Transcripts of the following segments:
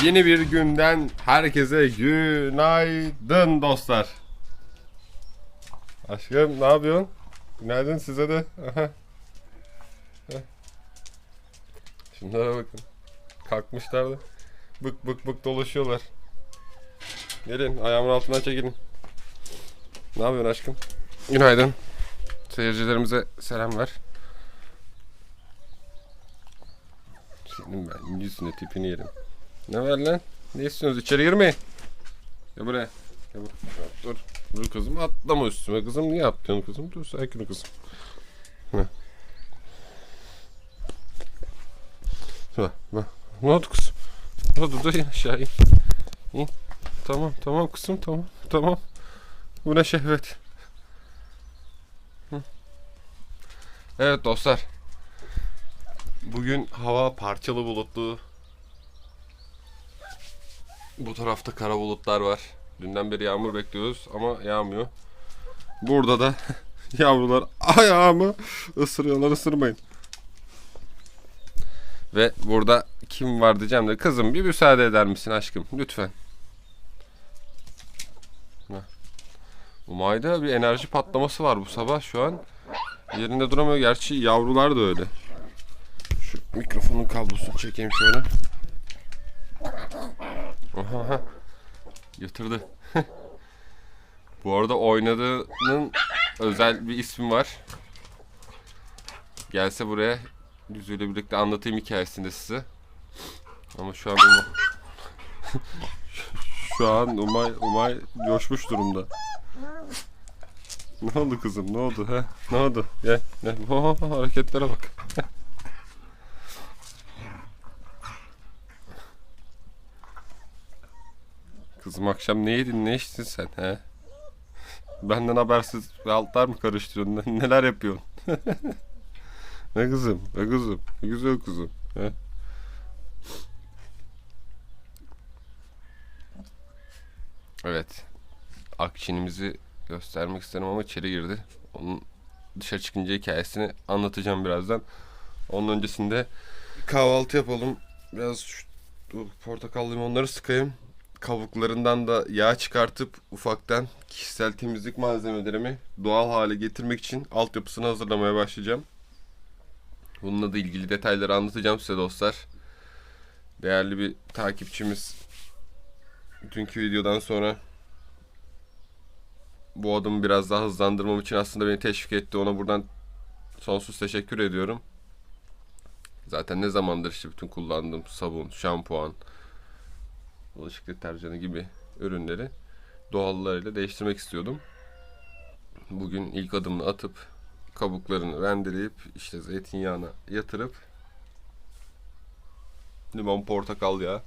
Yeni bir günden herkese günaydın dostlar. Aşkım ne yapıyorsun? Günaydın size de. Aha. Şunlara bakın. Kalkmışlar da. Bık bık bık dolaşıyorlar. Gelin ayağımın altından çekilin. Ne yapıyorsun aşkım? Günaydın. Seyircilerimize selam ver. Senin ben yüzüne tipini yerim. Ne var lan? Ne istiyorsunuz? İçeri girmeyin. Gel buraya. Gel buraya. Dur. Dur kızım atlama üstüme. Kızım niye atlıyorsun kızım? Dur sakin kızım. Heh. Bak bak. Ne oldu kızım? Ne oldu? Dur in aşağı. Tamam tamam kızım tamam. Tamam. Bu ne şehvet. Evet dostlar. Bugün hava parçalı bulutlu. Bu tarafta kara bulutlar var. Dünden beri yağmur bekliyoruz ama yağmıyor. Burada da yavrular ayağımı ısırıyorlar ısırmayın. Ve burada kim var diyeceğim de kızım bir müsaade eder misin aşkım lütfen. Umay'da bir enerji patlaması var bu sabah şu an. Yerinde duramıyor. Gerçi yavrular da öyle. Şu mikrofonun kablosunu çekeyim şöyle. Aha. Yatırdı. Bu arada oynadığının özel bir ismi var. Gelse buraya yüzüyle birlikte anlatayım hikayesini size. Ama şu an Umay... şu an Umay, Umay coşmuş durumda. Ne oldu kızım? Ne oldu? He? Ne oldu? Gel. gel. Oho, hareketlere bak. Kızım akşam ne yedin? Ne içtin sen? He? Benden habersiz altlar mı karıştırıyorsun? Ne- Neler yapıyorsun? ne kızım? Ne kızım? Ne güzel kızım. He? Evet. Akşinimizi göstermek isterim ama içeri girdi. Onun dışarı çıkınca hikayesini anlatacağım birazdan. Onun öncesinde kahvaltı yapalım. Biraz şu portakal limonları sıkayım. Kabuklarından da yağ çıkartıp ufaktan kişisel temizlik malzemelerimi doğal hale getirmek için altyapısını hazırlamaya başlayacağım. Bununla da ilgili detayları anlatacağım size dostlar. Değerli bir takipçimiz dünkü videodan sonra bu adımı biraz daha hızlandırmam için aslında beni teşvik etti. Ona buradan sonsuz teşekkür ediyorum. Zaten ne zamandır işte bütün kullandığım sabun, şampuan, bulaşık deterjanı gibi ürünleri doğallarıyla değiştirmek istiyordum. Bugün ilk adımını atıp kabuklarını rendeleyip işte zeytinyağına yatırıp limon portakal yağı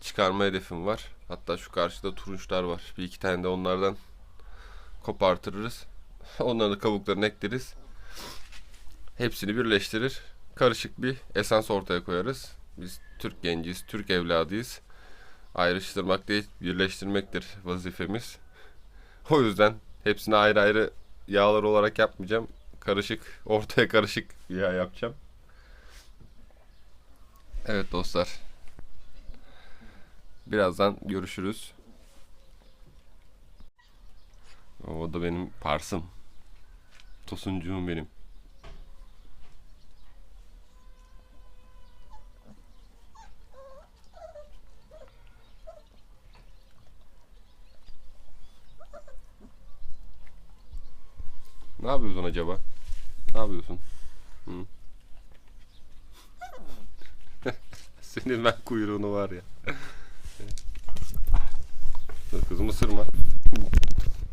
çıkarma hedefim var. Hatta şu karşıda turunçlar var. Bir iki tane de onlardan kopartırız. Onların da kabuklarını ekleriz. Hepsini birleştirir. Karışık bir esans ortaya koyarız. Biz Türk genciyiz, Türk evladıyız. Ayrıştırmak değil, birleştirmektir vazifemiz. O yüzden hepsini ayrı ayrı yağlar olarak yapmayacağım. Karışık, ortaya karışık yağ yapacağım. Evet dostlar. Birazdan görüşürüz. O da benim parsım. Tosuncuğum benim. Ne yapıyorsun acaba? Ne yapıyorsun? Hı? Senin ben kuyruğunu var ya. Dur kızım ısırma.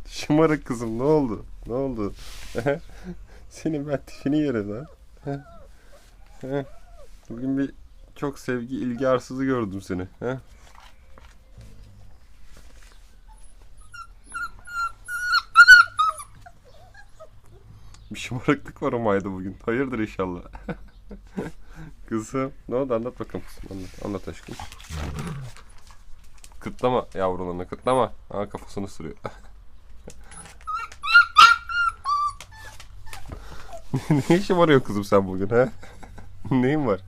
Şımarık kızım ne oldu? Ne oldu? Senin ben tipini yerim lan. Bugün bir çok sevgi ilgi arsızı gördüm seni. He? Bir şımarıklık var o mayda bugün. Hayırdır inşallah. kızım ne oldu anlat bakalım. Anlat, anlat aşkım. Kıtlama yavrularını kıtlama. Ha kafasını sürüyor. var ya kızım sen bugün ha? Neyin var?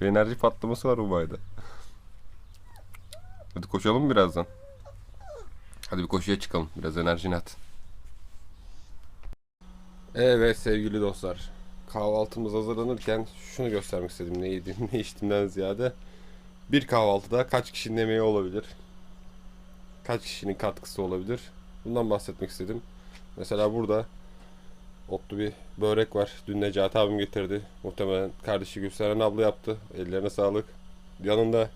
Bir enerji patlaması var Umay'da. Hadi koşalım birazdan. Hadi bir koşuya çıkalım. Biraz enerjini at. Evet sevgili dostlar. Kahvaltımız hazırlanırken şunu göstermek istedim. Ne yedim ne içtiğimden ziyade. Bir kahvaltıda kaç kişinin emeği olabilir? Kaç kişinin katkısı olabilir? Bundan bahsetmek istedim. Mesela burada otlu bir börek var. Dün Necati abim getirdi. Muhtemelen kardeşi Gülseren abla yaptı. Ellerine sağlık. Yanında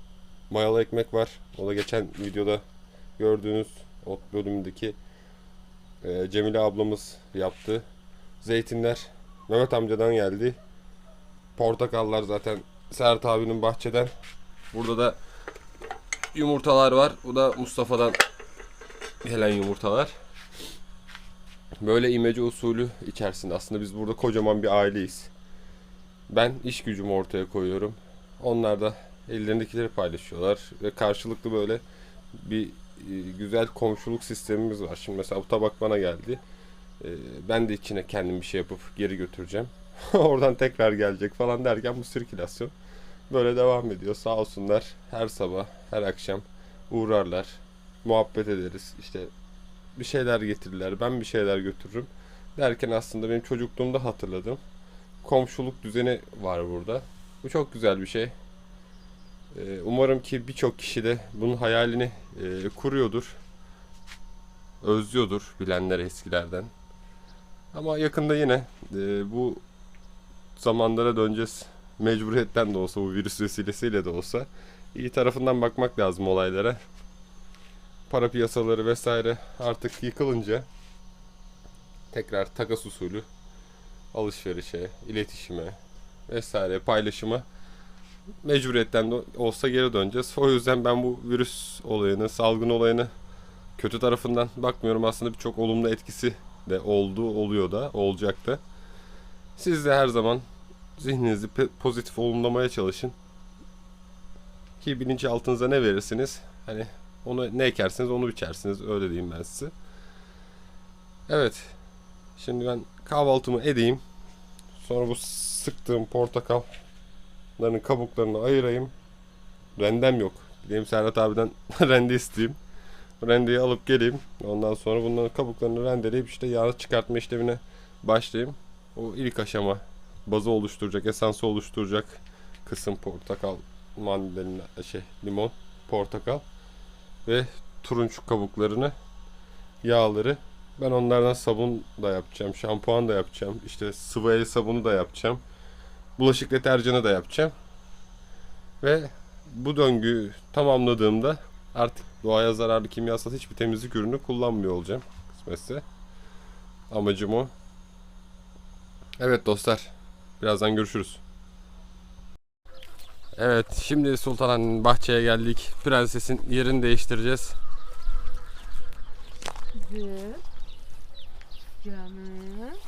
mayalı ekmek var. O da geçen videoda gördüğünüz ot bölümündeki e, Cemile ablamız yaptı. Zeytinler Mehmet amcadan geldi. Portakallar zaten Sert abinin bahçeden. Burada da yumurtalar var. Bu da Mustafa'dan gelen yumurtalar. Böyle imece usulü içerisinde aslında biz burada kocaman bir aileyiz. Ben iş gücümü ortaya koyuyorum. Onlar da ellerindekileri paylaşıyorlar ve karşılıklı böyle bir e, güzel komşuluk sistemimiz var. Şimdi mesela bu tabak bana geldi. E, Ben de içine kendim bir şey yapıp geri götüreceğim. Oradan tekrar gelecek falan derken bu sirkülasyon böyle devam ediyor. Sağ olsunlar her sabah, her akşam uğrarlar. Muhabbet ederiz. İşte bir şeyler getirirler. Ben bir şeyler götürürüm. Derken aslında benim çocukluğumda hatırladım. Komşuluk düzeni var burada. Bu çok güzel bir şey. Ee, Umarım ki birçok kişi de bunun hayalini e, kuruyordur. Özlüyordur bilenler eskilerden. Ama yakında yine e, bu zamanlara döneceğiz. Mecburiyetten de olsa bu virüs vesilesiyle de olsa iyi tarafından bakmak lazım olaylara. Para piyasaları vesaire artık yıkılınca tekrar takas usulü alışverişe, iletişime vesaire paylaşıma mecburiyetten de olsa geri döneceğiz. O yüzden ben bu virüs olayını, salgın olayını kötü tarafından bakmıyorum. Aslında birçok olumlu etkisi de oldu, oluyor da, olacak da. Siz de her zaman zihninizi pozitif olumlamaya çalışın. Ki bilinçaltınıza ne verirsiniz? Hani onu ne ekersiniz onu biçersiniz. Öyle diyeyim ben size. Evet. Şimdi ben kahvaltımı edeyim. Sonra bu sıktığım portakalların kabuklarını ayırayım. Rendem yok. Gideyim Serhat abiden rende isteyeyim. Rendeyi alıp geleyim. Ondan sonra bunların kabuklarını rendeleyip işte yağ çıkartma işlemine başlayayım. O ilk aşama bazı oluşturacak, esansı oluşturacak kısım portakal, mandalina, şey limon, portakal ve turunç kabuklarını, yağları. Ben onlardan sabun da yapacağım, şampuan da yapacağım, işte sıvı el sabunu da yapacağım, bulaşık deterjanı da yapacağım. Ve bu döngüyü tamamladığımda artık doğaya zararlı kimyasal hiçbir temizlik ürünü kullanmıyor olacağım kısmetse. Amacım o. Evet dostlar, birazdan görüşürüz. Evet, şimdi Sultanahmet'in bahçeye geldik. Prensesin yerini değiştireceğiz. Canım.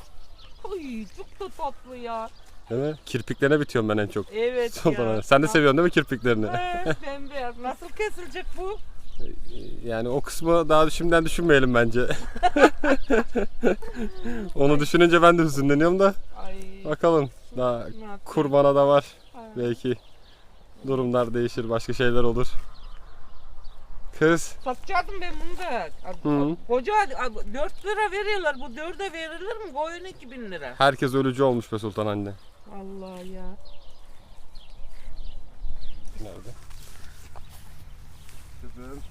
Ay çok da tatlı ya. Değil mi? Kirpiklerine bitiyorum ben en çok. Evet Sultanahmet. ya. Sen de seviyorsun değil mi kirpiklerini? Evet bembeyaz. Nasıl kesilecek bu? Yani o kısmı daha şimdiden düşünmeyelim bence. Onu düşününce ben de hüzünleniyorum da. Ay. Bakalım. Daha yapayım? kurbana da var. Ay. Belki durumlar değişir, başka şeyler olur. Kız, Satacaktım ben bunu da. Hı. Koca 4 lira veriyorlar. Bu 4'e verilir mi? Koyun 2000 lira. herkes ölücü olmuş be Sultan anne. Allah ya. Nerede? Kızım.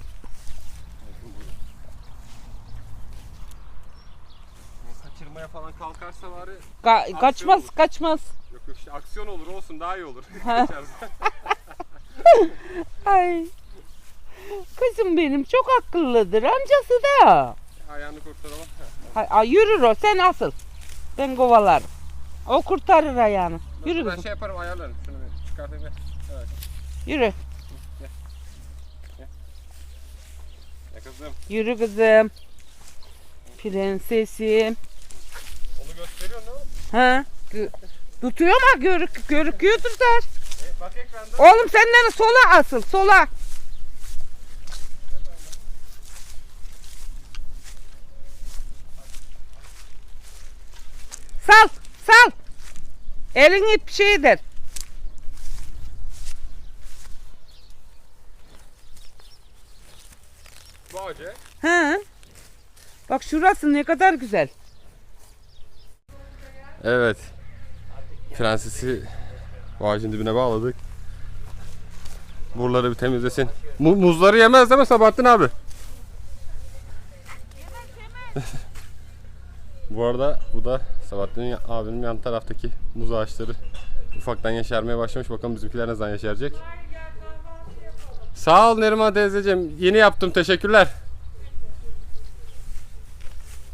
Kaçırmaya falan kalkarsa bari Ka- kaçmaz olur. kaçmaz. yok yok işte aksiyon olur olsun daha iyi olur. Ay. Kızım benim çok akıllıdır. Amcası da. Ayağını kurtaralım. Ay, ay, yürür o sen asıl. Ben kovalarım. O kurtarır ayağını. Yürü ben kızım. şey yaparım ayarlarım. Şunu bir çıkartayım. Evet. Yürü. Ya kızım. Yürü kızım. Prensesim. Onu gösteriyor ne? Ha? Gö- Tutuyor mu? Görük, görüküyor tutar. E, bak ekranda. Oğlum senden sola asıl sola. Sal sal. Elin ip şeydir. Bağcı. He. Bak şurası ne kadar güzel. Evet. Prensesi ağacın dibine bağladık. Buraları bir temizlesin. Mu- muzları yemez değil mi Sabahattin abi? bu arada bu da Sabahattin abinin yan taraftaki muz ağaçları ufaktan yeşermeye başlamış. Bakalım bizimkiler ne zaman yeşerecek. Sağ ol Neriman teyzeciğim. Yeni yaptım. Teşekkürler.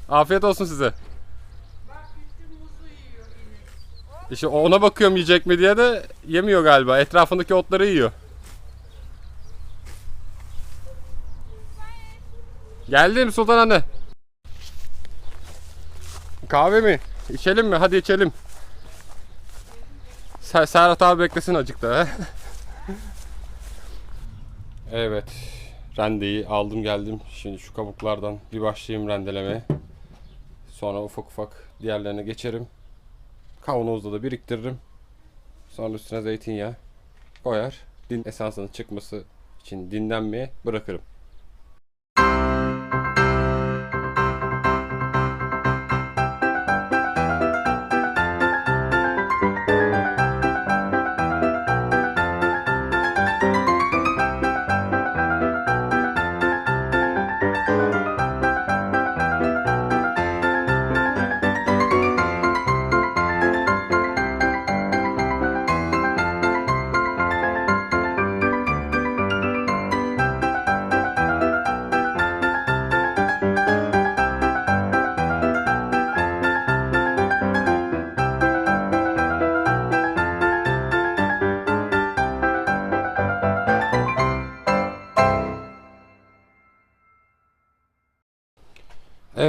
Afiyet olsun size. İşte ona bakıyorum yiyecek mi diye de yemiyor galiba. Etrafındaki otları yiyor. Geldim Sultan anne. Kahve mi? İçelim mi? Hadi içelim. Ser Serhat abi beklesin acıkta. evet. Rendeyi aldım geldim. Şimdi şu kabuklardan bir başlayayım rendelemeye. Sonra ufak ufak diğerlerine geçerim. Kavanozda da biriktiririm. Sonra üstüne zeytinyağı koyar. Din esansının çıkması için dinlenmeye bırakırım.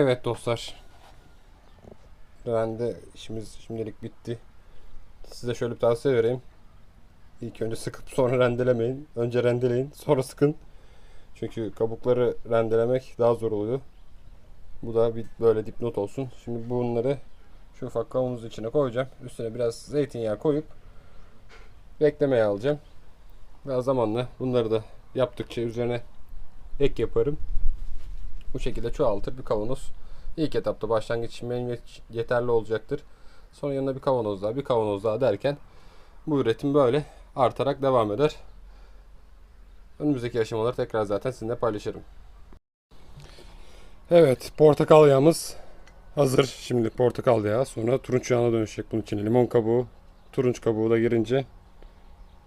Evet dostlar. Ben de işimiz şimdilik bitti. Size şöyle bir tavsiye vereyim. İlk önce sıkıp sonra rendelemeyin. Önce rendeleyin sonra sıkın. Çünkü kabukları rendelemek daha zor oluyor. Bu da bir böyle dipnot olsun. Şimdi bunları şu ufak kavanozun içine koyacağım. Üstüne biraz zeytinyağı koyup beklemeye alacağım. Daha zamanla bunları da yaptıkça üzerine ek yaparım. Bu şekilde çoğaltır bir kavanoz. İlk etapta başlangıç için benim yet- yeterli olacaktır. Sonra yanına bir kavanoz daha, bir kavanoz daha derken bu üretim böyle artarak devam eder. Önümüzdeki aşamaları tekrar zaten sizinle paylaşırım. Evet, portakal yağımız hazır. Şimdi portakal yağı, sonra turunç yağına dönüşecek bunun içine. Limon kabuğu, turunç kabuğu da girince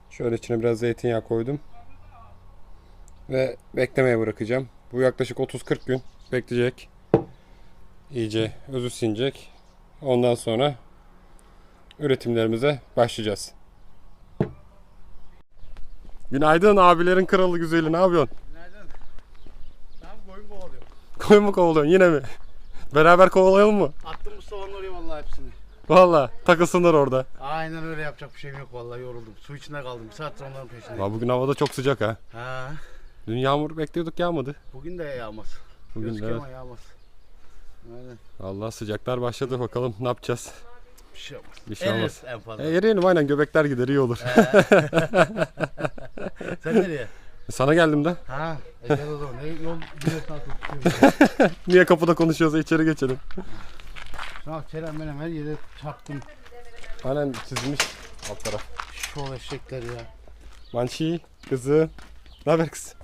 şöyle içine biraz zeytinyağı koydum. Ve beklemeye bırakacağım. Bu yaklaşık 30-40 gün bekleyecek. İyice özü sinecek. Ondan sonra üretimlerimize başlayacağız. Günaydın abilerin kralı güzeli ne yapıyorsun? Günaydın. Ben koyun kovalıyorum. Koyun mu kovalıyorsun yine mi? Beraber kovalayalım mı? Attım Mustafa'nın oraya vallahi hepsini. Valla takılsınlar orada. Aynen öyle yapacak bir şeyim yok vallahi yoruldum. Su içinde kaldım. Bir saattir onların peşindeyim. Ya bugün havada çok sıcak ha. Ha, Dün yağmur bekliyorduk yağmadı. bugün de yağmaz. Bugün de Gözüküyor evet. ama yağmaz. Aynen. Allah sıcaklar başladı bakalım ne yapacağız. Bir şey olmaz. Bir şey olmaz. En fazla. E, eriyelim aynen göbekler gider iyi olur. Sen nereye? Sana geldim de. Ha, e gel o zaman. Ne yol tutuyorum. Niye kapıda konuşuyoruz içeri geçelim. Bak Kerem benim her yere çaktım. Aynen çizmiş alt taraf. Şov eşekler ya. Manşi kızım. Ne haber kız?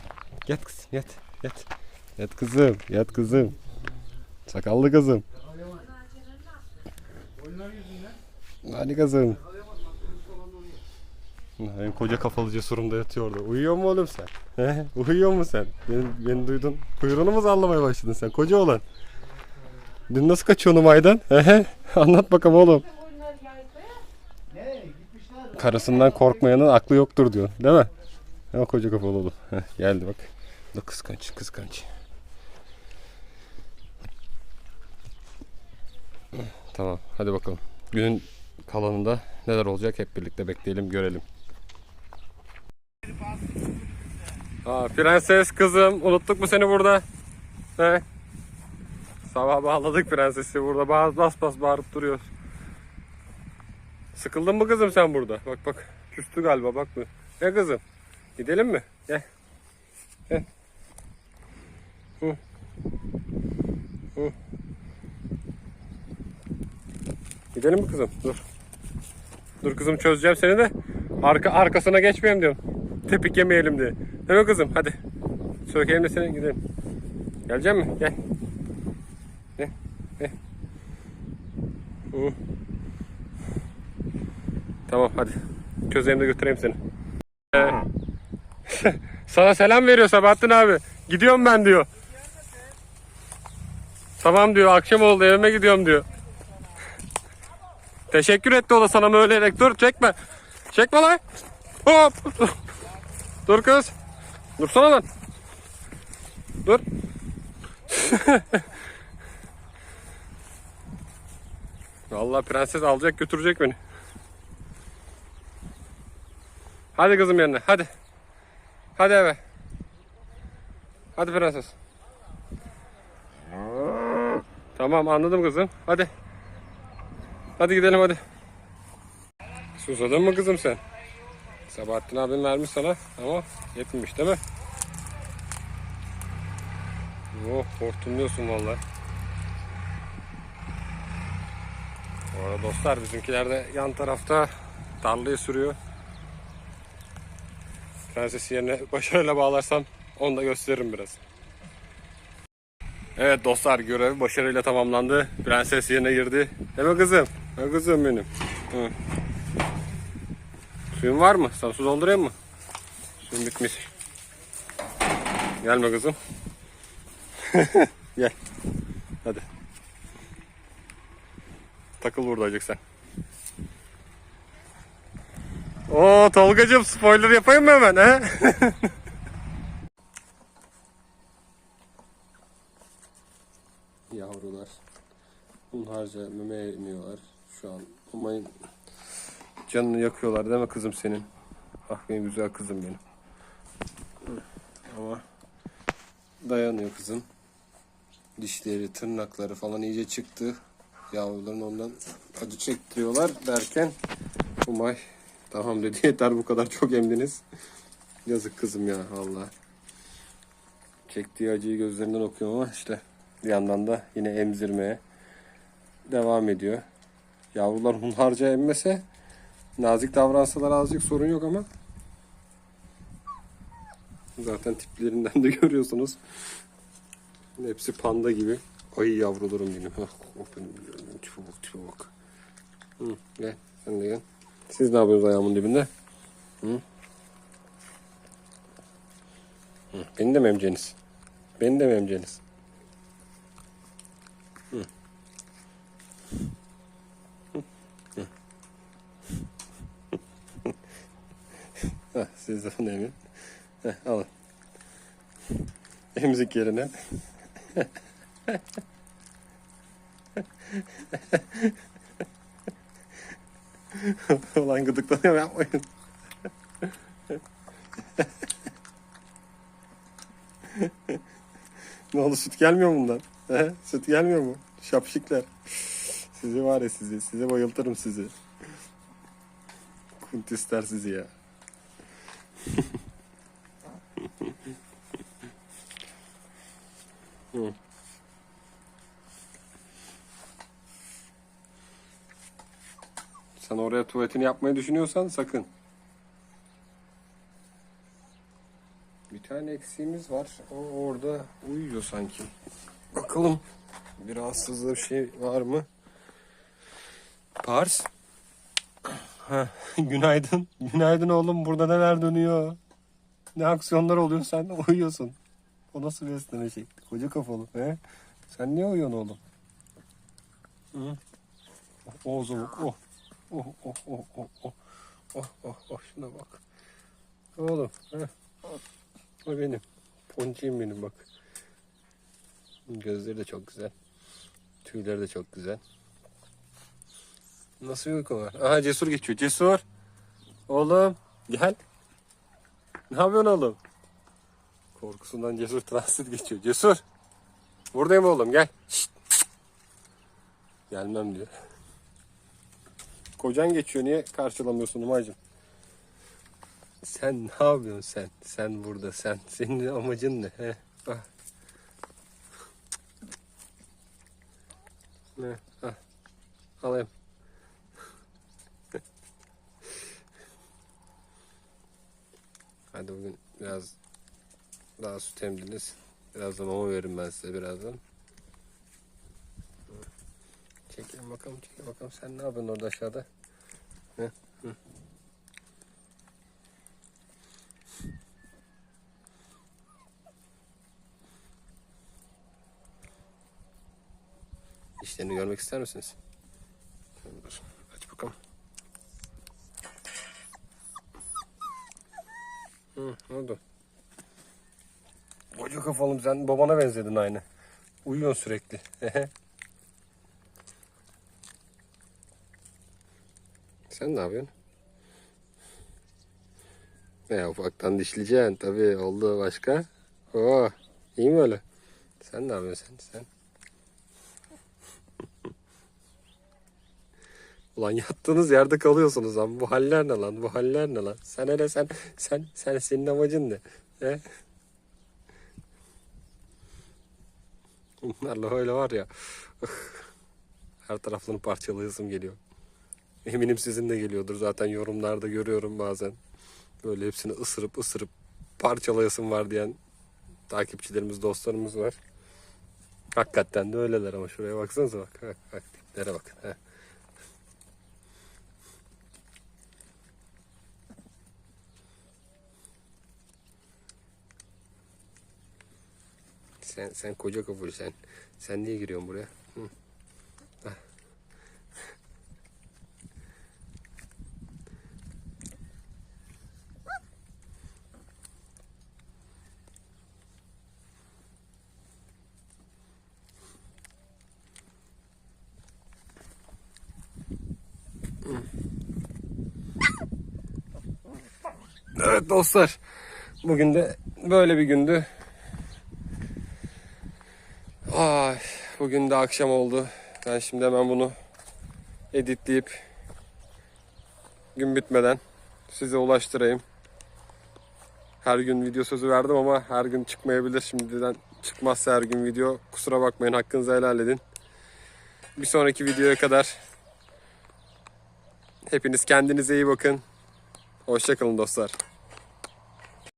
Yat kızım yat. Yat. Yat kızım. Yat kızım. Sakallı kızım. Hadi kızım. Benim koca kafalı cesurumda yatıyor orada. Uyuyor mu oğlum sen? He? Uyuyor mu sen? Beni, beni duydun. Kuyruğunu mu sallamaya başladın sen koca oğlan? Dün nasıl kaçıyordun aydan? He? Anlat bakalım oğlum. Karısından korkmayanın aklı yoktur diyor. Değil mi? Ya koca kafalı oğlum. Heh, geldi bak. Da kıskanç, kıskanç. Tamam, hadi bakalım. Günün kalanında neler olacak hep birlikte bekleyelim, görelim. Aa, prenses kızım, unuttuk mu seni burada? He? Sabah bağladık prensesi burada. Bas bas bas bağırıp duruyor. Sıkıldın mı kızım sen burada? Bak bak. Küstü galiba bak mı? Ne kızım? Gidelim mi? Gel. Gel. Hı. Hı. Gidelim mi kızım? Dur. Dur kızım çözeceğim seni de. Arka arkasına geçmeyelim diyorum. Tepik yemeyelim diye. Değil mi kızım? Hadi. Sökelim de seni gidelim. Gelecek mi? Gel. Gel. Gel. Hı. Tamam hadi. Çözeyim de götüreyim seni. Ee, sana selam veriyor Sabahattin abi. Gidiyorum ben diyor. Tamam diyor akşam oldu evime gidiyorum diyor. Teşekkür etti o da sana böyle dur çekme. Çekme lan. Hop. Dur kız. Dursana lan. Dur. Vallahi prenses alacak götürecek beni. Hadi kızım yanına hadi. Hadi eve. Hadi prenses. Tamam anladım kızım. Hadi. Hadi gidelim hadi. Susadın mı kızım sen? Sabahattin abim vermiş sana ama yetmemiş değil mi? Oh hortumluyorsun valla. Bu arada dostlar bizimkiler de yan tarafta tarlayı sürüyor. Prensesi yerine başarıyla bağlarsam onu da gösteririm biraz. Evet dostlar görev başarıyla tamamlandı. Prenses yerine girdi. Mi kızım? Ha kızım benim. Hı. Suyun var mı? Sana su doldurayım mı? Suyun bitmiş. Gelme kızım. Gel. Hadi. Takıl burada acık sen. Oo Tolgacığım spoiler yapayım mı hemen he? Yavrular. Bunlarca memeye iniyorlar şu an. Umayın canını yakıyorlar değil mi kızım senin? Ah benim güzel kızım benim. Ama dayanıyor kızım. Dişleri, tırnakları falan iyice çıktı. Yavruların ondan acı çektiriyorlar derken Umay tamam dedi yeter bu kadar çok emdiniz. Yazık kızım ya Allah. Çektiği acıyı gözlerinden okuyorum ama işte bir yandan da yine emzirmeye devam ediyor. Yavrular hunharca emmese nazik davransalar azıcık sorun yok ama zaten tiplerinden de görüyorsunuz. Hepsi panda gibi. Ay yavrularım benim. Ah, oh benim benim. Tipe bak tipe bak. Hı, gel sen de gel. Siz ne yapıyorsunuz ayağımın dibinde? Hı? Hı, beni de mi emeceğiniz? Beni de mi. Hı. Heh, siz de bunu emin. Heh, alın. Emzik yerine. Ulan gıdıklanıyor yapmayın. ne oldu süt gelmiyor bundan? Süt gelmiyor mu? Şapşikler. Sizi var ya sizi. Size bayıltırım sizi. Kunt ister sizi ya. Hı. Oraya tuvaletini yapmayı düşünüyorsan sakın. Bir tane eksiğimiz var. O orada uyuyor sanki. Bakalım. Bir rahatsızlığı bir şey var mı? Pars. Ha, günaydın. Günaydın oğlum. Burada neler dönüyor? Ne aksiyonlar oluyor? Sen de uyuyorsun. O nasıl bir esneme şekli? Koca kafalı. He? Sen niye uyuyorsun oğlum? Hı? Oh, o zaman. Oh. Oh oh oh oh oh. Oh oh oh şuna bak. Oğlum. Heh. O benim. Ponciğim benim bak. Gözleri de çok güzel. Tüyleri de çok güzel. Nasıl uyku var? Aha Cesur geçiyor. Cesur. Oğlum gel. Ne yapıyorsun oğlum? Korkusundan Cesur transit geçiyor. Cesur. Buradayım oğlum gel. Şşt. Gelmem diyor. Kocan geçiyor niye karşılamıyorsun Umay'cım? Sen ne yapıyorsun sen? Sen burada sen. Senin amacın ne? He? Ah. Ne? Ah. Alayım. Hadi bugün biraz daha süt emdiniz. Biraz da mama veririm ben size birazdan. Çekelim bakalım, çekelim bakalım. Sen ne yapıyorsun orada aşağıda? Hı? Hı. İşlerini görmek ister misiniz? Dur, aç bakalım. Hı, ne oldu? Koca kafalım sen babana benzedin aynı. Uyuyorsun sürekli. sen ne yapıyorsun? Ne ufaktan dişleyeceksin tabii oldu başka. Oh, iyi mi öyle? Sen ne yapıyorsun sen? Sen? Ulan yattığınız yerde kalıyorsunuz lan. Bu haller ne lan? Bu haller ne lan? Sen hele sen sen sen senin amacın ne? He? Bunlarla öyle var ya. Her taraflarını parçalayasım geliyor. Eminim sizin de geliyordur zaten yorumlarda görüyorum bazen. Böyle hepsini ısırıp ısırıp parçalayasım var diyen takipçilerimiz, dostlarımız var. Hakikaten de öyleler ama şuraya baksanıza bak. Bak, bak tiplere bakın. He. Sen sen koca kafur sen. Sen niye giriyorsun buraya? Hı. Evet dostlar. Bugün de böyle bir gündü. Ay, bugün de akşam oldu. Ben şimdi hemen bunu editleyip gün bitmeden size ulaştırayım. Her gün video sözü verdim ama her gün çıkmayabilir. Şimdiden çıkmazsa her gün video kusura bakmayın hakkınızı helal edin. Bir sonraki videoya kadar hepiniz kendinize iyi bakın. Hoşçakalın dostlar.